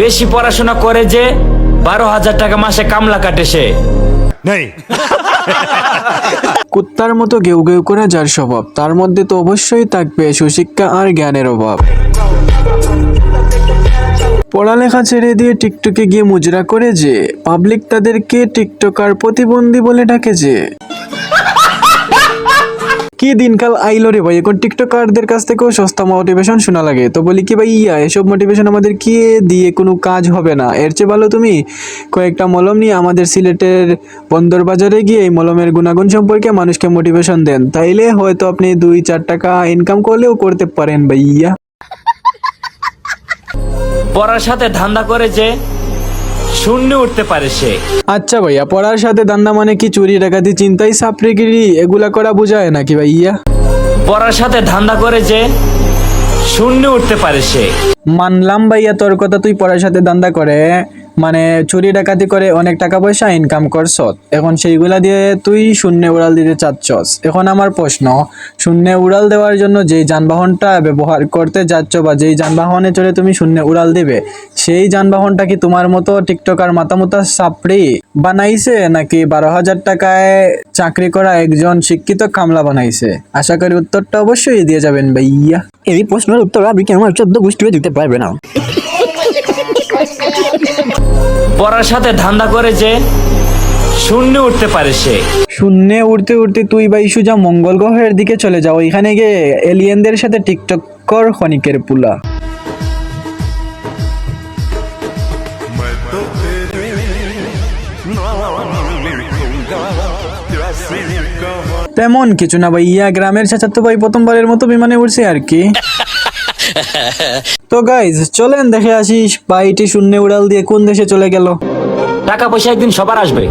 বেশি পড়াশোনা করে যে বারো হাজার টাকা মাসে কামলা কাটে সে। কুত্তার মতো গেউ গেউ করে যার স্বভাব তার মধ্যে তো অবশ্যই থাকবে সুশিক্ষা আর জ্ঞানের অভাব। পড়ালেখা ছেড়ে দিয়ে টিকটকে গিয়ে মুজরা করে যে পাবলিক তাদেরকে টিকটকার প্রতিবন্ধী বলে ডাকে যে কি দিনকাল আইলো রে ভাই? এখন টিকটকারদের কাছ থেকেও সস্তা মোটিভেশন শোনা লাগে। তো বলি কি ভাই, ইয়া, এসব মোটিভেশন আমাদের কি দিয়ে কোনো কাজ হবে না? এর চেয়ে ভালো তুমি কয়েকটা মলম নিয়ে আমাদের সিলেটের বন্দর বাজারে গিয়ে এই মলমের গুণাগুণ সম্পর্কে মানুষকে মোটিভেশন দেন। তাইলে হয়তো আপনি দুই, চার টাকা ইনকাম করলেও করতে পারেন ভাইয়া। পড়ার সাথে ধান্দা করে যে শূন্য উঠতে পারে সে। আচ্ছা ভাইয়া পড়ার সাথে দান্দা মানে কি? চুরি ডাকাতি চিন্তাই সাপড়িগিরি এগুলা করা বোঝায় নাকি ভাইয়া? পড়ার সাথে ধান্দা করে যে শূন্য উঠতে পারে সে। মানলাম ভাইয়া তোর কথা তুই পড়ার সাথে দান্দা করে। মানে চুরি ডাকাতি করে অনেক টাকা পয়সা ইনকাম করছ। এখন সেইগুলা দিয়ে তুই শূন্যে উড়াল দিতে চাচ্ছস। এখন আমার প্রশ্ন, শূন্যে উড়াল দেওয়ার জন্য যেই যানবাহনটা ব্যবহার করতে যাচ্ছ বা যেই যানবাহনে চড়ে তুমি শূন্যে উড়াল দিবে, সেই যানবাহনটা কি তোমার মতো টিকটকার মাতামুতা সাপড়ি বানাইছে নাকি বারো হাজার টাকায় চাকরি করা একজন শিক্ষিত কামলা বানাইছে? আশা করি উত্তরটা অবশ্যই দিয়ে যাবেন ভাইয়া। এই প্রশ্নের উত্তর আপনি কি আমার চোদ্দ গোষ্ঠীও দিতে পারবে না? পড়ার সাথে ধান্দা করে যে শূন্য উঠতে পারে সে। শূন্যে উড়তে উড়তে তুই বা ইস্যুজা মঙ্গল গ্রহের দিকে চলে যাও এখানে গিয়ে এলিয়েনদের সাথে টিকটক কর খনিকের পুলা। তেমন কিছু না ভাইয়া গ্রামের চাচাতো ভাই প্রথমবারের মতো বিমানে উঠছে আর কি। তো গাইজ চলেন দেখে আসিস বাইটি শূন্য উড়াল দিয়ে কোন দেশে চলে গেল। টাকা পয়সা একদিন সবার আসবে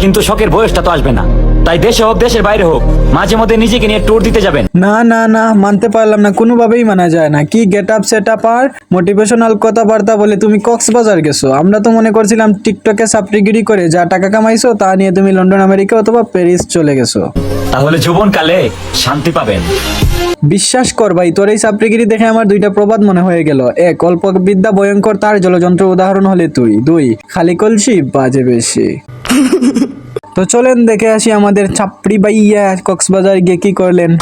কিন্তু শখের বয়সটা তো আসবে না। তাই দেশে হোক দেশের বাইরে হোক মাঝে মধ্যে নিজেকে নিয়ে ট্যুর দিতে যাবেন। না না না মানতে পারলাম না কোনোভাবেই মানা যায় না। কি গেট আপ সেট আপ আর মোটিভেশনাল কথাবার্তা বলে তুমি কক্সবাজার গেছো? আমরা তো মনে করছিলাম টিকটকে সাপ্রিগিরি করে যা টাকা কামাইছো তা নিয়ে তুমি লন্ডন আমেরিকা অথবা প্যারিস চলে গেছো। তাহলে জীবনকালে শান্তি পাবেন। বিশ্বাস কর ভাই তোর এই সাপ্রিগিরি দেখে আমার দুইটা প্রবাদ মনে হয়ে গেল। এক অল্প বিদ্যা ভয়ঙ্কর তার জলযন্ত্র উদাহরণ হলে তুই। দুই খালি কলসি বাজে বেশি। তো চলেন দেখে আসি আমাদের চাপড়ি বাইয়া কক্সবাজার গিয়ে কি করলেন।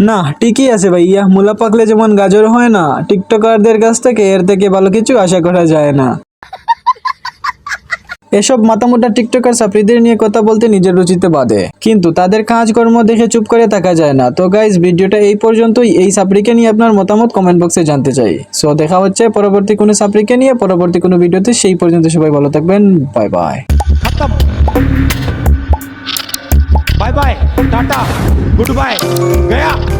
না ঠিকই আছে ভাইয়া। মূলা পাকলে যেমন গাজর হয় না টিকটকারদের কাছ থেকে এর থেকে ভালো কিছু আশা করা যায় না। এসব মাতামোটা টিকটকার সাপ্রিদের নিয়ে কথা বলতে নিজের রুচিতে বাদে কিন্তু তাদের কাজকর্ম দেখে চুপ করে থাকা যায় না তো গাইজ ভিডিওটা এই পর্যন্তই এই সাপ্রিকে নিয়ে আপনার মতামত কমেন্ট বক্সে জানতে চাই সো দেখা হচ্ছে পরবর্তী কোনো সাপ্রিকে নিয়ে পরবর্তী কোনো ভিডিওতে সেই পর্যন্ত সবাই ভালো থাকবেন bye bye bye bye tata goodbye गया